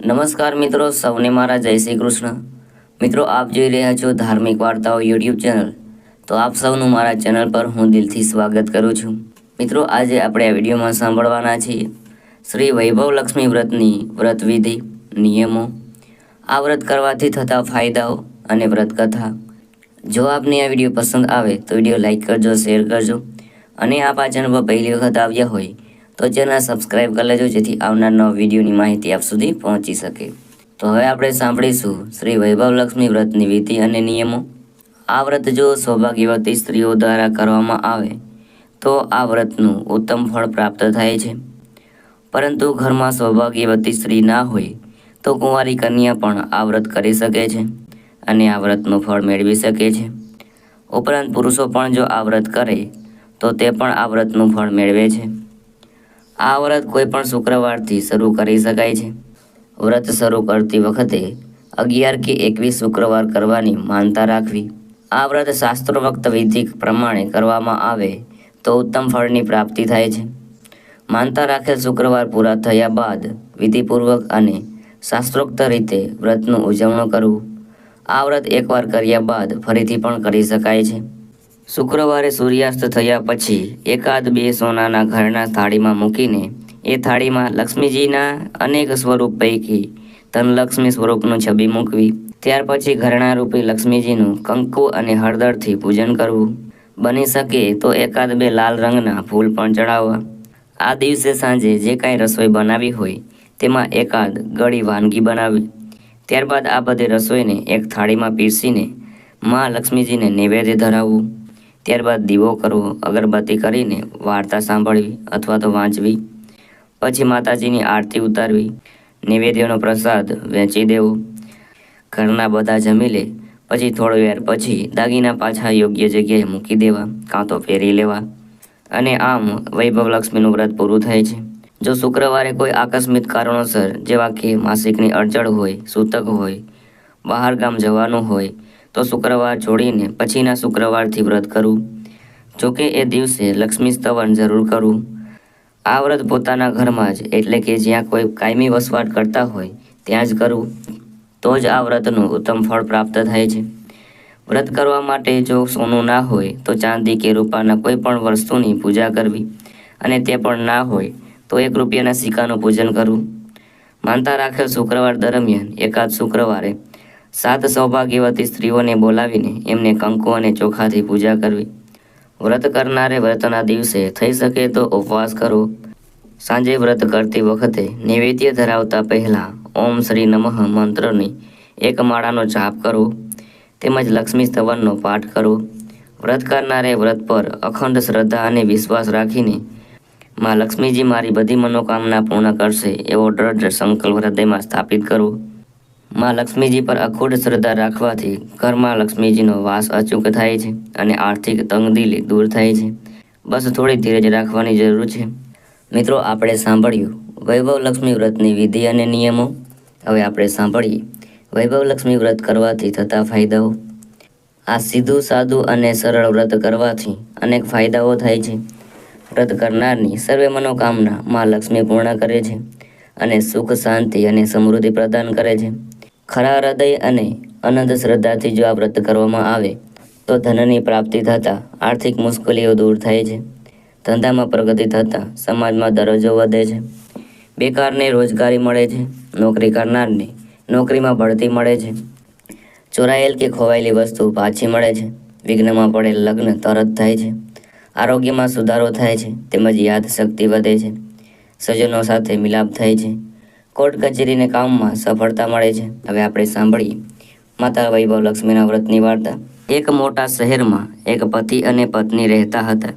નમસ્કાર મિત્રો, સૌને મારા જય શ્રી કૃષ્ણ. મિત્રો, આપ જોઈ રહ્યા છો ધાર્મિક વાર્તાઓ યુટ્યુબ ચેનલ. તો આપ સૌનું મારા ચેનલ પર હું દિલથી સ્વાગત કરું છું. મિત્રો, આજે આપણે આ વિડીયોમાં સાંભળવાના છીએ શ્રી વૈભવ લક્ષ્મી વ્રતની વ્રત વિધિ, નિયમો. આ વ્રત કરવાથી થતા ફાયદાઓ અને વ્રત કથા જો આપને આ વીડિયો પસંદ આવે તો વીડિયો લાઇક કરજો, શેર કરજો અને આપ આ ચેનલ પર પહેલી વખત આવ્યા હોય તો ચેનલ સબસ્ક્રાઈબ કરી લેજો, જેથી આવનાર નવા વિડીયોની માહિતી આપ સુધી પહોંચી શકે. તો હવે આપણે સાંભળીશું શ્રી વૈભવ લક્ષ્મી વ્રતની વિધિ અને નિયમો. આ વ્રત જો સૌભાગ્યવતી સ્ત્રીઓ દ્વારા કરવામાં આવે, તો આ વ્રતનું ઉત્તમ ફળ પ્રાપ્ત થાય છે. પરંતુ ઘરમાં સૌભાગ્યવતી સ્ત્રી ના હોય, તો કુંવારી કન્યા પણ આ વ્રત કરી શકે છે અને આ વ્રતનું ફળ મેળવી શકે છે. ઉપરાંત પુરુષો પણ જો આ વ્રત કરે, તો તે પણ આ વ્રતનું ફળ મેળવે છે. આ વ્રત કોઈ પણ શુક્રવારથી શરૂ કરી શકાય છે. વ્રત શરૂ કરતી વખતે અગિયાર કે એકવીસ શુક્રવાર કરવાની માનતા રાખવી. આ વ્રત શાસ્ત્રોક્ત વિધિ પ્રમાણે કરવામાં આવે તો ઉત્તમ ફળની પ્રાપ્તિ થાય છે. માનતા રાખેલ શુક્રવાર પૂરા થયા બાદ વિધિપૂર્વક અને શાસ્ત્રોક્ત રીતે વ્રતનું ઉજવણું કરવું. આ વ્રત એકવાર કર્યા બાદ ફરીથી પણ કરી શકાય છે. શુક્રવારે સૂર્યાસ્ત થયા પછી એકાદ બે સોનાના ઘરના થાળીમાં મૂકીને એ થાળીમાં લક્ષ્મીજીના અનેક સ્વરૂપ પૈકી ધનલક્ષ્મી સ્વરૂપનું છબી મૂકવી. ત્યાર પછી ઘરણા રૂપી લક્ષ્મીજીનું કંકુ અને હળદરથી પૂજન કરવું. બની શકે તો એકાદ બે લાલ રંગના ફૂલ પણ ચડાવવા. આ દિવસે સાંજે જે કાંઈ રસોઈ બનાવી હોય તેમાં એકાદ ગળી વાનગી બનાવી. ત્યારબાદ આ બધી રસોઈને એક થાળીમાં પીરસીને મા લક્ષ્મીજીને નૈવેદ્ય ધરાવવું. ત્યારબાદ દીવો કરવો, અગરબત્તી કરીને વાર્તા સાંભળવી અથવા તો વાંચવી. પછી માતાજીની આરતી ઉતારવી, નૈવેદ્યનો પ્રસાદ વેચી દેવો. ઘરના બધા જમી લે, પછી થોડી વાર પછી દાગીના પાછા યોગ્ય જગ્યાએ મૂકી દેવા, કાં તો ફેરી લેવા. અને આમ વૈભવ લક્ષ્મીનું વ્રત પૂરું થાય છે. જો શુક્રવારે કોઈ આકસ્મિક કારણોસર, જેવા કે માસિકની અડચણ હોય, સૂતક હોય બહાર ગામ જવાનું હોય તો શુક્રવાર છોડીને પછીના શુક્રવારથી વ્રત કરવું જોકે એ દિવસે લક્ષ્મી સ્તવન જરૂર કરવું આ વ્રત પોતાના ઘરમાં જ એટલે કે જ્યાં કોઈ કાયમી વસવાટ કરતા હોય ત્યાં જ કરવું તો જ આ વ્રતનું ઉત્તમ ફળ પ્રાપ્ત થાય છે. વ્રત કરવા માટે જો સોનું ના હોય તો ચાંદી કે રૂપાના કોઈ પણ વસ્તુની પૂજા કરવી અને તે પણ ના હોય તો એક રૂપિયાના સિક્કાનું પૂજન કરવું માનતા રાખેલ શુક્રવાર દરમિયાન એકાદ શુક્રવારે સાત સૌભાગ્યવતી સ્ત્રીઓને બોલાવીને એમને કંકુ અને ચોખાથી પૂજા કરવી. વ્રત કરનારે વ્રતના દિવસે થઈ શકે તો ઉપવાસ કરવો સાંજે વ્રત કરતી વખતે નૈવેદ્ય ધરાવતા પહેલાં ઓમ શ્રી નમઃ મંત્રની એક માળાનો જાપ કરવો તેમજ લક્ષ્મી સ્તવનનો પાઠ કરવો વ્રત કરનારે વ્રત પર અખંડ શ્રદ્ધા અને વિશ્વાસ રાખીને માં લક્ષ્મીજી મારી બધી મનોકામના પૂર્ણ કરશે એવો દ્રઢ સંકલ્પ હૃદયમાં સ્થાપિત કરવો માં લક્ષ્મીજી પર અખૂટ શ્રદ્ધા રાખવાથી ઘરમાં લક્ષ્મીજીનો વાસ અચૂક થાય છે અને આર્થિક તંગદિલી દૂર થાય છે. બસ થોડી ધીરજ રાખવાની જરૂર છે. મિત્રો, આપણે સાંભળ્યું. વૈભવ લક્ષ્મી વ્રતની વિધિ અને નિયમો. હવે આપણે સાંભળીએ. વૈભવ લક્ષ્મી વ્રત કરવાથી થતા ફાયદાઓ. આ સીધું, સાદું અને સરળ વ્રત કરવાથી અનેક ફાયદાઓ થાય છે. વ્રત કરનારની સર્વે મનોકામના માં લક્ષ્મી પૂર્ણ કરે છે અને સુખ, શાંતિ અને સમૃદ્ધિ પ્રદાન કરે છે. ખરા હૃદય અને અનંત શ્રદ્ધાથી જો આ વ્રત કરવામાં આવે, તો ધનની પ્રાપ્તિ થતાં આર્થિક મુશ્કેલીઓ દૂર થાય છે. ધંધામાં પ્રગતિ થતાં સમાજમાં દરજ્જો વધે છે. બેકારને રોજગારી મળે છે. નોકરી કરનારને નોકરીમાં ભળતી મળે છે. ચોરાયેલ કે ખોવાયેલી વસ્તુ પાછી મળે છે. વિઘ્નમાં પડેલ લગ્ન તરત થાય છે. આરોગ્યમાં સુધારો થાય છે. તેમજ યાદશક્તિ વધે છે. સજ્જનો સાથે મિલાપ થાય છે. કોર્ટ કચેરીને કામમાં સફળતા મળે છે. હવે આપણે સાંભળીએ. માતા વૈભવ લક્ષ્મીના વ્રતની વાર્તા. એક મોટા શહેરમાં એક પતિ અને પત્ની રહેતા હતા.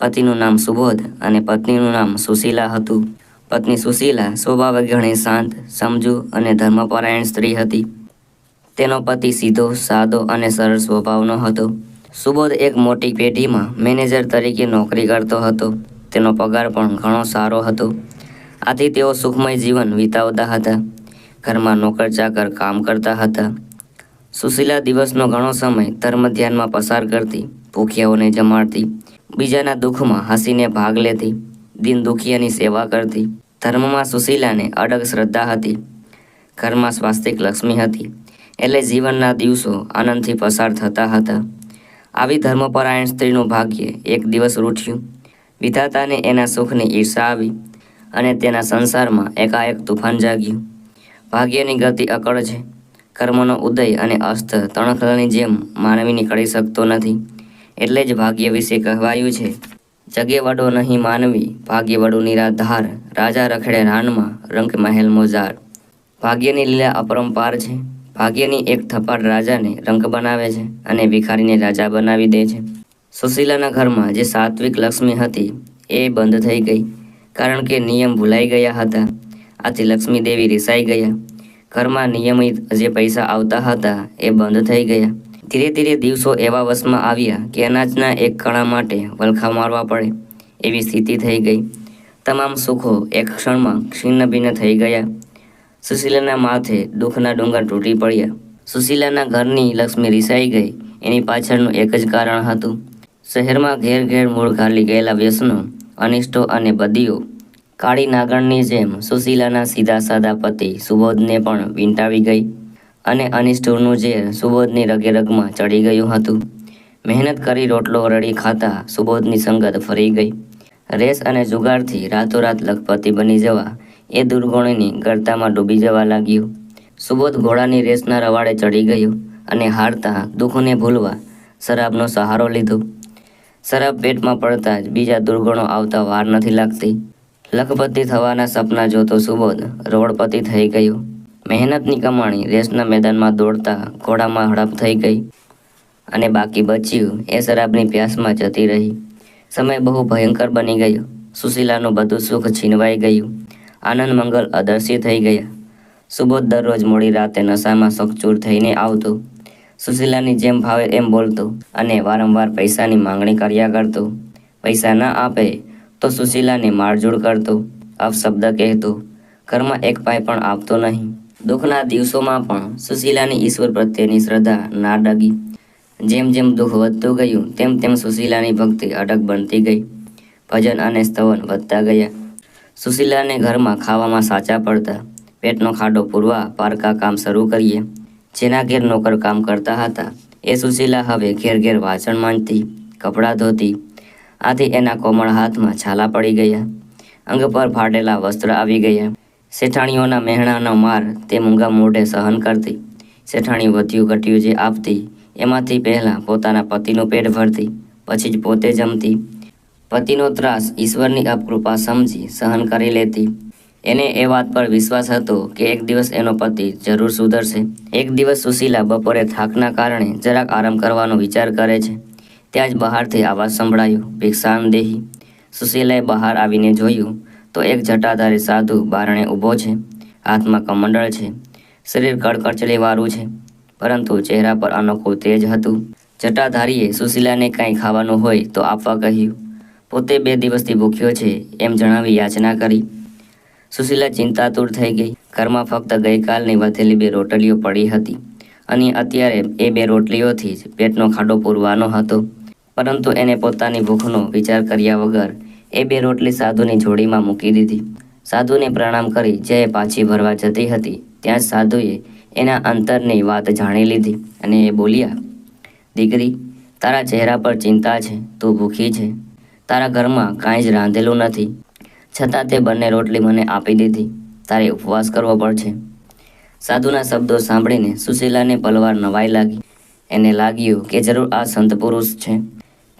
પતિનું નામ સુબોધ અને પત્નીનું નામ સુશીલા હતું. પત્ની સુશીલા સ્વભાવે ઘણી શાંત, સમજુ અને ધર્મપરાયણ સ્ત્રી હતી. તેનો પતિ સીધો, સાદો અને સરળ સ્વભાવનો હતો. સુબોધ એક મોટી પેઢીમાં મેનેજર તરીકે નોકરી કરતો હતો. તેનો પગાર પણ ઘણો સારો હતો. આથી તેઓ સુખમય જીવન વિતાવતા હતા. ઘરમાં નોકર ચાકર કામ કરતા હતા. સુશીલા દિવસનો ઘણો સમય ધર્મ ધ્યાનમાં પસાર કરતી, ભૂખ્યાઓને જમાડતી, બીજાના દુઃખમાં હસીને ભાગ લેતી, દિન દુખિયાની સેવા કરતી. ધર્મમાં સુશીલાને અડગ શ્રદ્ધા હતી. ઘરમાં સ્વાસ્તિક લક્ષ્મી હતી. એટલે જીવનના દિવસો આનંદથી પસાર થતા હતા. આવી ધર્મપરાયણ સ્ત્રીનું ભાગ્ય એક દિવસ રૂઠ્યું. વિધાતાને એના સુખની ઈર્ષા આવી. અને તેના સંસારમાં એકાએક તુફાન જાગ્યું. ભાગ્યની ગતિ અકળ છે. કર્મનો ઉદય અને અસ્ત તણખલની જેમ માનવી નીકળી શકતો નથી. એટલે જ ભાગ્ય વિશે કહેવાયું છે. જગે વડો નહીં માનવી, ભાગ્ય વડું નિરાધાર, રાજા રખડે રાનમાં રંક મહેલ મોજાર. ભાગ્યની લીલા અપરંપાર છે. ભાગ્યની એક થપાટ રાજાને રંક બનાવે છે અને ભિખારીને રાજા બનાવી દે છે. સુશીલાના ઘરમાં જે સાત્વિક લક્ષ્મી હતી, એ બંધ થઈ ગઈ. કારણ કે નિયમ ભૂલાઈ ગયા હતા. આથી લક્ષ્મી દેવી રિસાઈ ગયા. ઘરમાં નિયમિત જે પૈસા આવતા હતા એ બંધ થઈ ગયા. ધીરે ધીરે દિવસો એવા વશમાં આવ્યા કે અનાજના એક કણા માટે વલખા મારવા પડે એવી સ્થિતિ થઈ ગઈ. તમામ સુખો એક ક્ષણમાં ભિન્ન થઈ ગયા. સુશીલાના માથે દુઃખના ડુંગર તૂટી પડ્યા. સુશીલાના ઘરની લક્ષ્મી રિસાઈ ગઈ. એની પાછળનું એક જ કારણ હતું. શહેરમાં ઘેર ઘેર મૂળ ઘાલી ગયેલા વ્યસનો અનિષ્ટો અને બદીઓ. કાળી નાગણની જેમ સુશીલાના સીધા સાદા પતિ સુબોધને પણ વીંટાવી ગઈ અને અનિષ્ટોનું ઝેર સુબોધની રગેરગમાં ચડી ગયું હતું. મહેનત કરી રોટલો રડી ખાતા સુબોધની સંગત ફરી ગઈ. રેસ અને જુગારથી રાતોરાત લખપતિ બની જવા એ દુર્ગુણની ગરતામાં ડૂબી જવા લાગ્યું. સુબોધ ઘોડાની રેસના રવાડે ચડી ગયું અને હારતા દુઃખને ભૂલવા શરાબનો સહારો લીધો. શરાબ પેટમાં પડતા જ બીજા દુર્ગુણો આવતા વાર નથી લાગતી. લખપતિ થવાના સપના જોતો સુબોધ રોડપતિ થઈ ગયો. મહેનતની કમાણી રેસના મેદાનમાં દોડતા ઘોડામાં હડપ થઈ ગઈ અને બાકી બચ્યું એ શરાબની પ્યાસમાં જતી રહી. સમય બહુ ભયંકર બની ગયો. સુશીલાનું બધું સુખ છીનવાઈ ગયું. આનંદ મંગલ અદર્શી થઈ ગયા. સુબોધ દરરોજ મોડી રાતે નશામાં સખચૂર થઈને આવતો. સુશીલાની જેમ ભાવે એમ બોલતો અને વારંવાર પૈસાની માંગણી કર્યા કરતો. પૈસા ન આપે તો સુશીલાને મારઝૂડ કરતો, અપશબ્દ કહેતો. ઘરમાં એક પાય પણ આપતો નહીં. દુઃખના દિવસોમાં પણ સુશીલાની ઈશ્વર પ્રત્યેની શ્રદ્ધા ના ડગી. જેમ જેમ દુઃખ વધતું ગયું, તેમ તેમ સુશીલાની ભક્તિ અડગ બનતી ગઈ. ભજન અને સ્તવન વધતા ગયા. સુશીલાને ઘરમાં ખાવામાં સાચા પડતા. પેટનો ખાડો પૂરવા પારકા કામ શરૂ કરીએ. જેના ઘેર નોકર કામ કરતા હતા. એ સુશીલા હવે ઘેર ઘેર વાસણ માંડતી, કપડાં ધોતી, આથી એના કોમળ હાથમાં છાલા પડી ગયા. અંગ પર ફાટેલા વસ્ત્ર આવી ગયા. શેઠાણીઓના મહેણાનો માર તે મૂંગા મોઢે સહન કરતી. શેઠાણી વધ્યું ઘટ્યું જે આપતી, એમાંથી પહેલાં પોતાના પતિનું પેટ ભરતી, પછી જ પોતે જમતી. પતિનો ત્રાસ ઈશ્વરની અપકૃપા સમજી સહન કરી લેતી. એને એ વાત પર વિશ્વાસ હતો કે એક દિવસ એનો પતિ જરૂર સુધરશે. એક દિવસ સુશીલા બપોરે થાકના કારણે જરાક આરામ કરવાનો વિચાર કરે છે. ત્યાં જ બહારથી અવાજ સંભળાયો ભિક્ષાન દેહી સુશીલાએ બહાર આવીને જોયું તો એક જટાધારી સાધુ બારણે ઊભો છે. હાથમાં કમંડળ છે. શરીર કડકડચલીવાળું છે, પરંતુ ચહેરા પર અનોખું તેજ હતું. જટાધારીએ સુશીલાને કાંઈ ખાવાનું હોય તો આપવા કહ્યું, પોતે બે દિવસથી ભૂખ્યો છે, એમ જણાવી યાચના કરી. સુશીલા ચિંતાતુર થઈ ગઈ. ઘરમાં ફક્ત ગઈકાલની વધેલી બે રોટલીઓ પડી હતી અને અત્યારે એ બે રોટલીઓથી જ પેટનો ખાડો પૂરવાનો હતો. પરંતુ એને પોતાની ભૂખનો વિચાર કર્યા વગર એ બે રોટલી સાધુની જોડીમાં મૂકી દીધી. સાધુને પ્રણામ કરી જે પાછી ભરવા જતી હતી, ત્યાં જ સાધુએ એના અંતરની વાત જાણી લીધી અને એ બોલ્યા, દીકરી, તારા ચહેરા પર ચિંતા છે, તું ભૂખી છે. તારા ઘરમાં કાંઈ જ રાંધેલું નથી. છતાં તે બંને રોટલી મને આપી દીધી. તારે ઉપવાસ કરવો પડશે. સાધુના શબ્દો સાંભળીને સુશીલાને પલવાર નવાઈ લાગી. એને લાગ્યું કે જરૂર આ સંત પુરુષ છે.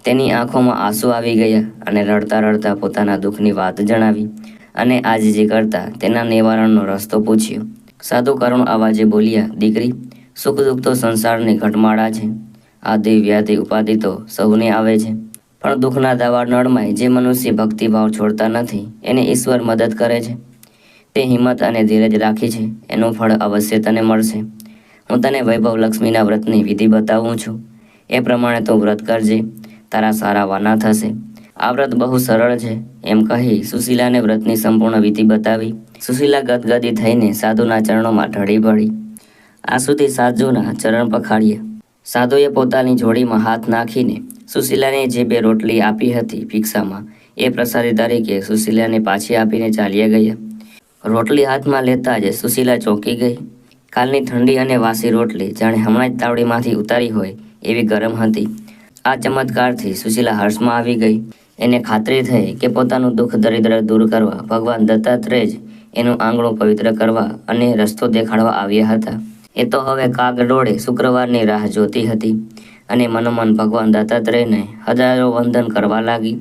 તેની આંખોમાં આંસુ આવી ગયા અને રડતા રડતા પોતાના દુઃખની વાત જણાવી અને આજીજી કરતા તેના નિવારણનો રસ્તો પૂછ્યો. સાધુ કરુણ અવાજે બોલ્યા, દીકરી, સુખ દુઃખ તો સંસારની ઘટમાળા છે. આ વ્યાધિ ઉપાધિ તો સૌને આવે છે. પણ દુઃખના દવા નળમાં જે મનુષ્ય ભક્તિભાવ છોડતા નથી, એને ઈશ્વર મદદ કરે છે. તે હિંમત અને ધીરજ રાખી છે. એનું ફળ અવશ્ય તને મળશે. હું તને વૈભવ લક્ષ્મીના વ્રતની વિધિ બતાવું છું. એ પ્રમાણે તું વ્રત કરજે. તારા સારા વાના થશે. આ વ્રત બહુ સરળ છે. એમ કહી સુશીલાને વ્રતની સંપૂર્ણ વિધિ બતાવી. સુશીલા ગદગદી થઈને સાધુના ચરણોમાં ઢળી પડી. આ સુધી સાધુના ચરણ પખાડ્યા સાધુએ પોતાની જોડીમાં હાથ નાખીને સુશીલાને જે બે રોટલી આપી હતી ભિક્ષામાં, એ પ્રસાદી તરીકે સુશીલાને પાછી આપીને ચાલ્યા ગયા. રોટલી હાથમાં લેતા જ સુશીલા ચોંકી ગઈ. કાલની ઠંડી અને વાસી રોટલી જાણે હમણાં જ તાવડીમાંથી ઉતારી હોય એવી ગરમ હતી. આ ચમત્કારથી સુશીલા હર્ષમાં આવી ગઈ. એને ખાતરી થઈ કે પોતાનું દુઃખ દરિદ્ર દૂર કરવા ભગવાન દત્તાત્રેય જ એનું આંગણું પવિત્ર કરવા અને રસ્તો દેખાડવા આવ્યા હતા. એ તો હવે કાગડોળે શુક્રવારની રાહ જોતી હતી. અને મનોમન ભગવાન દત્તાત્રેયને હજારો વંદન કરવા લાગી.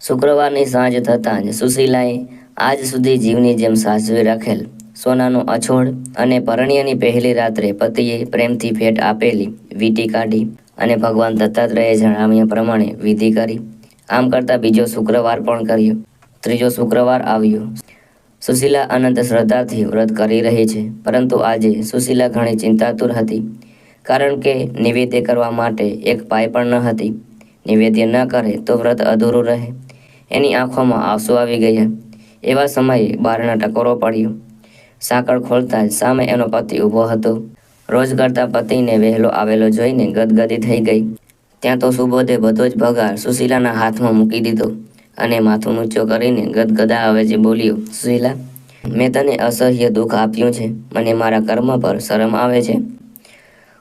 શુક્રવારની સાંજ થતાં જ સુશીલાએ આજ સુધી જીવની જેમ સાચવી રાખેલ સોનાનું અછોડ અને પરણ્યની પહેલી રાત્રે પતિએ પ્રેમથી ભેટ આપેલી વીંટી કાઢી અને ભગવાન દત્તાત્રેયે જણાવ્યા પ્રમાણે વિધિ કરી. આમ કરતાં બીજો શુક્રવાર પણ કર્યો. ત્રીજો શુક્રવાર આવ્યો. સુશીલા અનંત શ્રદ્ધાથી વ્રત કરી રહી છે, પરંતુ આજે સુશીલા ઘણી ચિંતાતુર હતી. કારણ કે નિવેદ્ય કરવા માટે એક પાય પણ ન હતી. નિવેદ્ય ન કરે તો વ્રત અધૂરું રહે. એની આંખોમાં આંસુ આવી ગયા. એવા સમયે બારણા ટકોરો પડ્યો. સાંકળ ખોલતા જ સામે એનો પતિ ઊભો હતો. રોજ કરતા પતિને વહેલો આવેલો જોઈને ગદગદી થઈ ગઈ. ત્યાં તો સુબોધે બધો જ ભગાર સુશીલાના હાથમાં મૂકી દીધો અને માથું ઊંચો કરીને ગદગદા અવેજી બોલ્યો, સુશીલા, મેં તને અસહ્ય દુઃખ આપ્યું છે. મને મારા કર્મ પર શરમ આવે છે.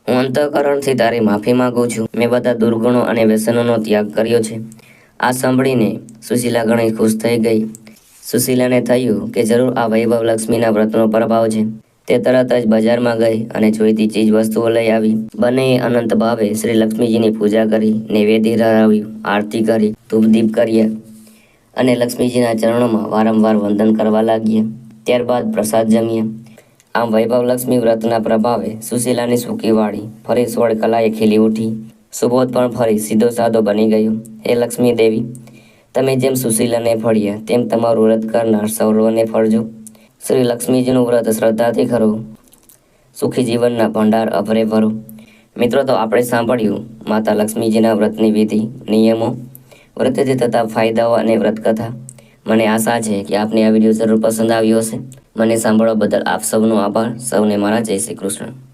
હું અંતઃકરણથી તારી માફી માગું છું. મેં બધા દુર્ગુણો અને વ્યસનોનો ત્યાગ કર્યો છે. આ સાંભળીને સુશીલા ઘણી ખુશ થઈ ગઈ. સુશીલાને થયું કે જરૂર આ વૈભવ લક્ષ્મીના વ્રતનો પ્રભાવ છે. તે તરત જ બજારમાં ગઈ અને જોઈતી ચીજ વસ્તુઓ લઈ આવી. બંનેએ અનંત ભાવે શ્રી લક્ષ્મીજીની પૂજા કરી, નૈવેદ્ય ધરાવ્યું આરતી કરી, ધૂપદીપ કર્યા અને લક્ષ્મીજીના ચરણોમાં વારંવાર વંદન કરવા લાગ્યા. ત્યારબાદ પ્રસાદ જમ્યા. આમ વૈભવ લક્ષ્મી વ્રતના પ્રભાવે સુશીલાની સૂકી વાળી ફરી સોળ કલાએ ખીલી ઉઠી. સુબોધ પણ ફરી સીધો સાદો બની ગયો. હે લક્ષ્મી દેવી, તમે જેમ સુશીલાને ફળ્યા, તેમ તમારું વ્રત કરનાર સૌરવને ફળજો. શ્રી લક્ષ્મીજીનું વ્રત શ્રદ્ધાથી કરો. સુખી જીવનના ભંડાર અભરે ભરો. મિત્રો, તો આપણે સાંભળ્યું માતા લક્ષ્મીજીના વ્રતની વિધિ, નિયમો, વ્રતથી થતા ફાયદાઓ અને વ્રત કથા મને આશા છે કે આપને આ વીડિયો જરૂર પસંદ આવ્યો હશે. મને સાંભળવા બદલ આપ સૌનો આભાર. સૌને મારા જય શ્રી કૃષ્ણ.